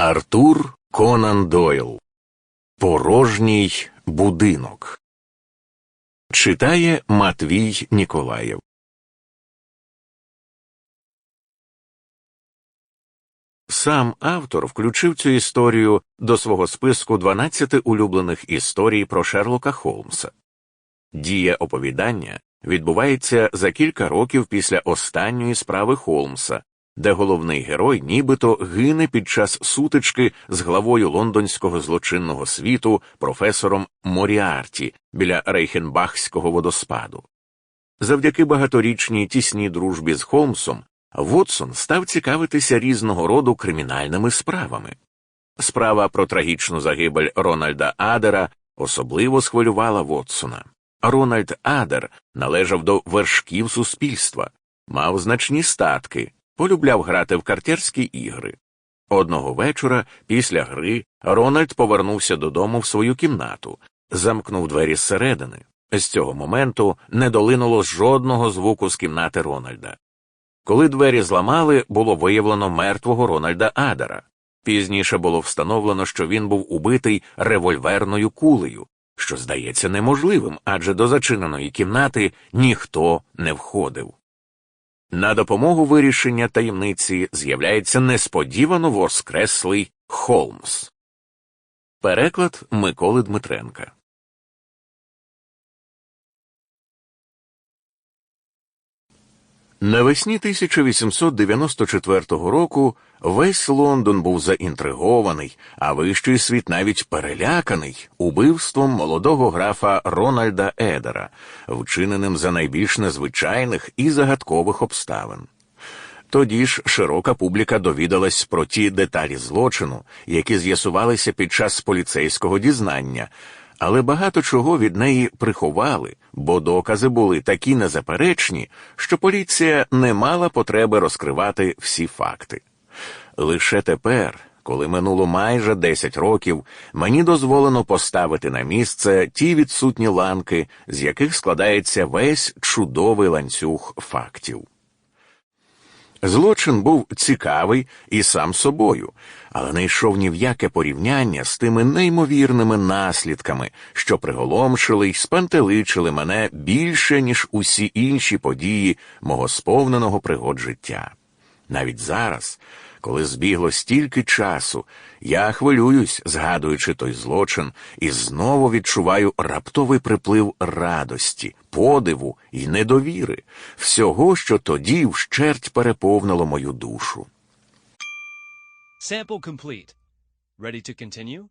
Артур Конан Дойл. Порожній будинок. Читає Матвій Ніколаєв. Сам автор включив цю історію до свого списку 12 улюблених історій про Шерлока Холмса. Дія оповідання відбувається за кілька років після останньої справи Холмса, де головний герой нібито гине під час сутички з главою лондонського злочинного світу професором Моріарті біля Рейхенбахського водоспаду. Завдяки багаторічній тісній дружбі з Холмсом Вотсон став цікавитися різного роду кримінальними справами. Справа про трагічну загибель Рональда Адера особливо схвилювала Вотсона. Рональд Адер належав до вершків суспільства, мав значні статки, полюбляв грати в картерські ігри. Одного вечора, після гри, Рональд повернувся додому в свою кімнату, замкнув двері зсередини. З цього моменту не долинуло жодного звуку з кімнати Рональда. Коли двері зламали, було виявлено мертвого Рональда Адера. Пізніше було встановлено, що він був убитий револьверною кулею, що здається неможливим, адже до зачиненої кімнати ніхто не входив. На допомогу вирішення таємниці з'являється несподівано воскреслий Холмс. Переклад Миколи Дмитренка Навесні 1894 року весь Лондон був заінтригований, а вищий світ навіть переляканий убивством молодого графа Рональда Едера, вчиненим за найбільш незвичайних і загадкових обставин. Тоді ж широка публіка довідалась про ті деталі злочину, які з'ясувалися під час поліцейського дізнання, але багато чого від неї приховали, бо докази були такі незаперечні, що поліція не мала потреби розкривати всі факти. Лише тепер, коли минуло майже 10 років, мені дозволено поставити на місце ті відсутні ланки, з яких складається весь чудовий ланцюг фактів. Злочин був цікавий і сам собою, але не йшов ні в яке порівняння з тими неймовірними наслідками, що приголомшили й спантеличили мене більше, ніж усі інші події мого сповненого пригод життя. Навіть зараз, коли збігло стільки часу, я хвилююсь, згадуючи той злочин, і знову відчуваю раптовий приплив радості, подиву і недовіри, всього, що тоді вщерть переповнило мою душу. Sample complete. Ready to continue?